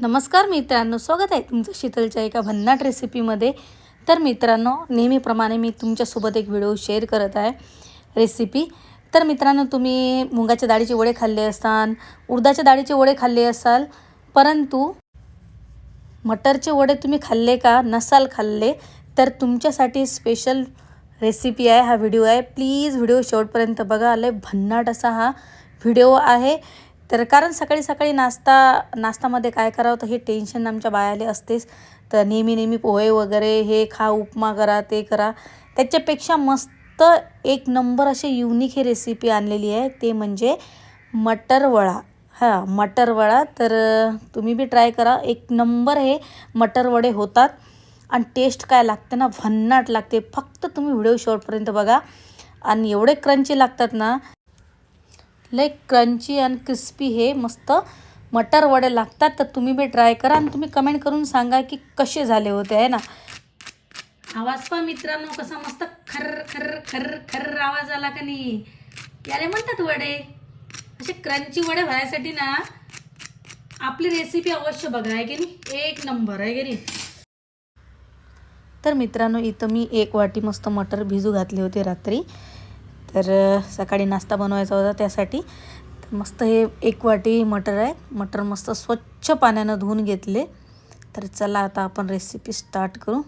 नमस्कार मित्रांनो स्वागत आहे तुमचं शीतलच्या एका भन्नाट रेसिपीमध्ये तर मित्रांनो नेहमीप्रमाणे मी तुमच्यासोबत एक व्हिडिओ शेअर करत आहे रेसिपी तर मित्रांनो तुम्ही मुगाच्या डाळीचे वडे खाल्ले असाल उडदाच्या डाळीचे वडे खाल्ले असाल परंतु मटरचे वडे तुम्ही खाल्ले का नसाल खाल्ले तर तुमच्यासाठी स्पेशल रेसिपी आहे हा व्हिडिओ आहे. प्लीज व्हिडिओ शेवटपर्यंत बघा लय भन्नाट असा हा व्हिडिओ आहे. तर कारण सकाळी सकाळी नाश्ता नाश्तामध्ये काय करावं तर हे टेन्शन आमच्या बायाले असतेच. तर नेहमी नेहमी पोहे वगैरे हे खा उपमा करा ते करा. त्याच्यापेक्षा मस्त एक नंबर अशी युनिक ही रेसिपी आणलेली आहे. ते म्हणजे मटरवडा हां मटर वडा. तर तुम्ही बी ट्राय करा. एक नंबर हे मटरवडे होतात. आणि टेस्ट काय लागते ना भन्नाट लागते. फक्त तुम्ही व्हिडिओ शॉर्टपर्यंत बघा. आणि एवढे क्रंची लागतात ना लय क्रंची आणि क्रिस्पी हे मस्त मटर वडे लागतात. तर तुम्ही बी ट्राय करा आणि तुम्ही कमेंट करून सांगा की कसे झाले होते आहे ना? आवाज पहा मित्रांनो कसा मस्त खर खर खर खर आवाज आला का नाही? याला म्हणतात वडे. असे क्रंची वडे व्हायसाठी ना आपली रेसिपी अवश्य बघा आहे की नाही? एक नंबर आहे की नाही? तर मित्रांनो इथं मी एक वाटी मस्त मटर भिजू घातले होते रात्री. तर सकाळी नाश्ता बनवायचा होता त्यासाठी. तर मस्त हे एक वाटी मटर आहे. मटर मस्त स्वच्छ पाण्यानं धुवून घेतले. तर चला आता आपण रेसिपी स्टार्ट करू.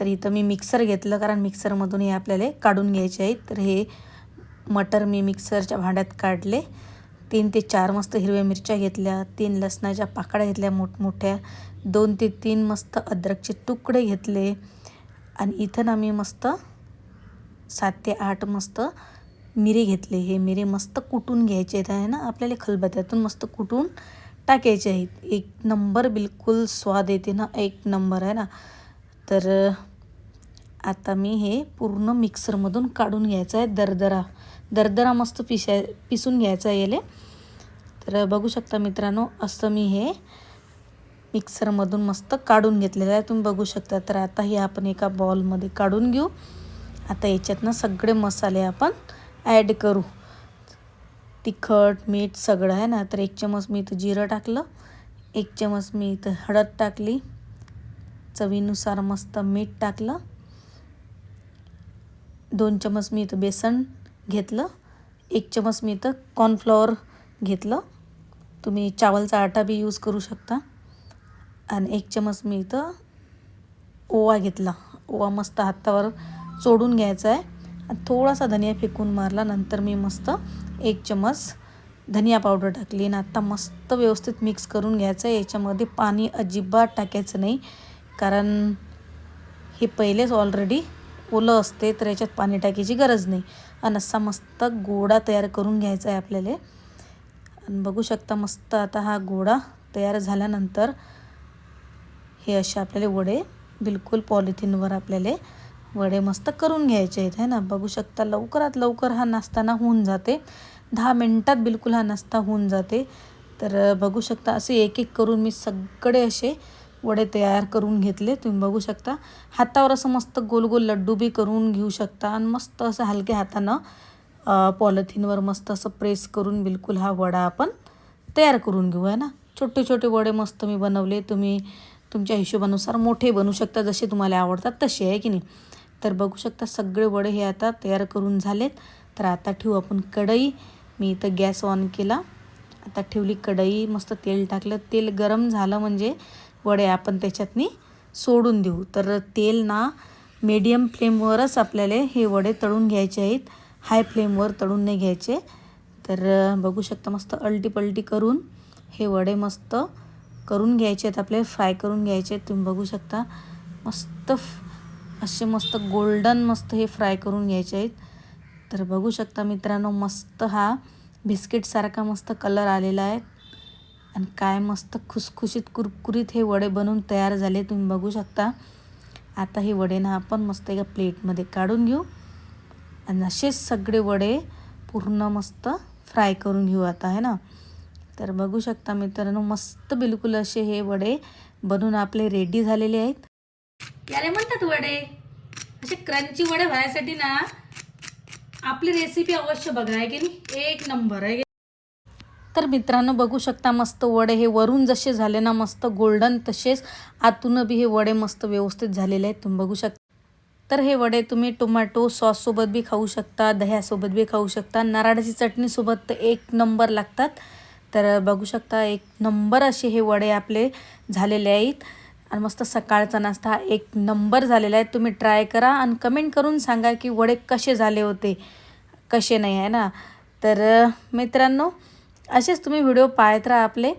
तर इथं मी मिक्सर घेतलं कारण मिक्सरमधून हे आपल्याला काढून घ्यायचे आहेत. तर हे मटर मी मिक्सरच्या भांड्यात काढले. तीन ते चार मस्त हिरव्या मिरच्या घेतल्या. तीन लसणाच्या पाकळ्या घेतल्या मोठमोठ्या. दोन ते तीन मस्त अद्रकचे तुकडे घेतले. आणि इथं ना मी मस्त सात ते आठ मस्त मिरे घेतले. हे मिरे मस्त कुटून घ्यायचे आहेत. आहे ना? आपल्याला खलबत्यातून मस्त कुटून टाकायचे आहेत. एक नंबर बिलकुल स्वाद येते ना? एक नंबर आहे ना? तर आता मी हे पूर्ण मिक्सरमधून काढून घ्यायचं आहे. दरदरा. दरदरा मस्त पिसाय पिसून घ्यायचा आहे याले. तर बघू शकता मित्रांनो असं मी हे मिक्सरमधून मस्त काढून घेतलेलं आहे. तुम्ही बघू शकता. तर आता हे आपण एका बॉलमध्ये काढून घेऊ. आता याच्यातनं सगळे मसाले आपण ॲड करू. तिखट मीठ सगळं आहे ना? तर एक चमच मी इथं जिरं टाकलं. एक चमच मी इथं हळद टाकली. चवीनुसार मस्त मीठ टाकलं. दोन चमच मी इथं बेसन घेतलं. एक चमच मी इथं कॉर्नफ्लॉवर घेतलं. तुम्ही चावलचा आटा बी यूज करू शकता. आणि एक चमच मी इथं ओवा घेतला. ओवा मस्त हातावर चोडून घ्यायचा आहे आणि थोडासा धनिया फेकून मारला नंतर मी मस्त एक चमच धनिया पावडर टाकली. आणि आत्ता मस्त व्यवस्थित मिक्स करून घ्यायचं आहे याच्यामध्ये पाणी अजिबात टाकायचं नाही. कारण हे पहिलेच ऑलरेडी ओलं असते तर याच्यात पाणी टाकायची गरज नाही. आणि असा मस्त गोडा तयार करून घ्यायचा आहे आपल्याला. आणि बघू शकता मस्त आता हा गोडा तयार झाल्यानंतर हे असे आपल्याला वडे बिलकुल पॉलिथिनवर आपल्याला वडे मस्त करून घ्यायचे आहेत है ना? बघू शकता लवकरात लवकर हा नाश्ताना होऊन जाते. दहा मिनटात बिलकुल हा नाश्ता होऊन जाते. तर बघू शकता असे एक एक करून मी सगळे असे वडे तयार करून घेतले. तुम्ही बघू शकता. हातावर असं मस्त गोल गोल लड्डू बी करून घेऊ शकता. आणि मस्त असं हलक्या हातानं पॉलिथिनवर मस्त असं प्रेस करून बिलकुल हा वडा आपण तयार करून घेऊ आहे ना? छोटे छोटे वडे मस्त मी बनवले. तुम्ही तुमच्या हिशोबानुसार मोठे बनवू शकता. जसे तुम्हाला आवडतात तसे आहे की नाही? तर बघू शकता सगळे वडे हे आता तयार करून झालेत. तर आता ठेवू आपण कढई. मी इथं गॅस ऑन केला. आता ठेवली कढई. मस्त तेल टाकलं. तेल गरम झालं म्हणजे वडे आपण त्याच्यातनी सोडून देऊ. तर तेल ना मीडियम फ्लेमवरच आपल्याला हे वडे तळून घ्यायचे आहेत. हाय फ्लेमवर तळून नाही घ्यायचे. तर बघू शकता मस्त अल्टी पलटी करून हे वडे मस्त करून घ्यायचे आहेत. आपले फ्राय करून घ्यायचे आहेत. तुम्ही बघू शकता. मस्त फ- असे मस्त गोल्डन मस्त हे फ्राय करून घ्यायचे आहेत. तर बघू शकता मित्रांनो मस्त हा बिस्किटसारखा मस्त कलर आलेला आहे. आणि काय मस्त खुसखुशीत कुरकुरीत हे वडे बनवून तयार झाले तुम्ही बघू शकता. आता हे वडे ना आपण मस्त एका प्लेटमध्ये काढून घेऊ. आणि असेच सगळे वडे पूर्ण मस्त फ्राय करून घेऊ आता आहे ना? तर बघू शकता मित्रांनो मस्त बिलकुल असे हे वडे बनवून आपले रेडी झालेले आहेत. याला म्हणतात वडे. असे क्रंची वडे व्हायसाठी ना आपली रेसिपी अवश्य बघा आहे की नाही? एक नंबर आहे. तर मित्रांनो बघू शकता मस्त वडे हे वरून जसे झाले ना मस्त गोल्डन तसेच. आतून बी हे वडे मस्त व्यवस्थित झालेले आहेत तुम्ही बघू शकता. तर हे वडे तुम्ही टोमॅटो सॉससोबत बी खाऊ शकता दह्यासोबत बी खाऊ शकता नारळाची चटणीसोबत तर एक नंबर लागतात. तर बघू शकता एक नंबर असे हे वडे आपले झालेले आहेत. आणि मस्त सकाळचा नाश्ता हा एक नंबर झालेला आहे. तुम्ही ट्राय करा आणि कमेंट करून सांगा की वडे कसे झाले होते. कसे नाही आहे ना? तर मित्रांनो असेच तुम्ही व्हिडिओ पाहत राहा आपले.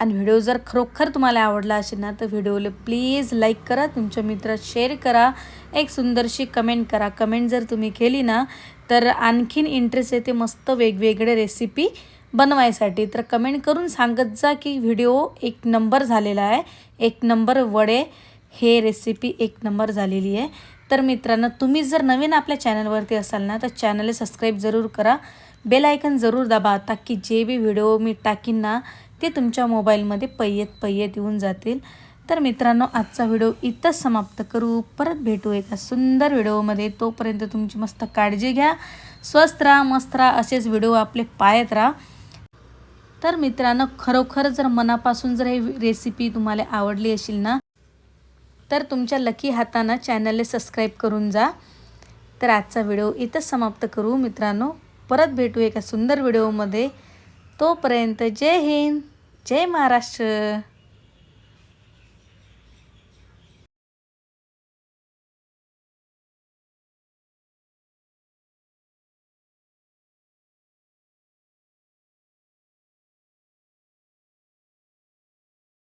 आणि व्हिडिओ जर खरोखर तुम्हाला आवडला असेल ना तर व्हिडिओला प्लीज लाईक करा. तुमच्या मित्रात शेअर करा. एक सुंदरशी कमेंट करा. कमेंट जर तुम्ही केली ना तर आणखीन इंटरेस्ट येते मस्त वेगवेगळे रेसिपी बनवायसाठी तर कमेंट करून सांगत जा की व्हिडिओ एक नंबर झालेला आहे. एक नंबर वडे हे रेसिपी एक नंबर झालेली आहे. तर मित्रांनो तुम्ही जर नवीन आपल्या चॅनलवरती असाल ना तर चॅनलला सबस्क्राईब जरूर करा. बेल आयकन जरूर दाबा ताकी जे बी व्हिडिओ मी टाकीन ना ते तुमच्या मोबाईलमध्ये पय्यत पय्यत येऊन जातील. तर मित्रांनो आजचा व्हिडिओ इथंच समाप्त करू. परत भेटू एका सुंदर व्हिडिओमध्ये तोपर्यंत तुमची मस्त काळजी घ्या. स्वस्त राहा मस्त राहा. असेच व्हिडिओ आपले पाहत राहा. तर मित्रांनो खरोखर जर मनापासून जर ही रेसिपी तुम्हाला आवडली असेल ना तर तुमच्या लकी हातानं चॅनलला सबस्क्राईब करून जा. तर आजचा व्हिडिओ इथंच समाप्त करू. मित्रांनो परत भेटू एका सुंदर व्हिडिओमध्ये तोपर्यंत जय हिंद जय महाराष्ट्र.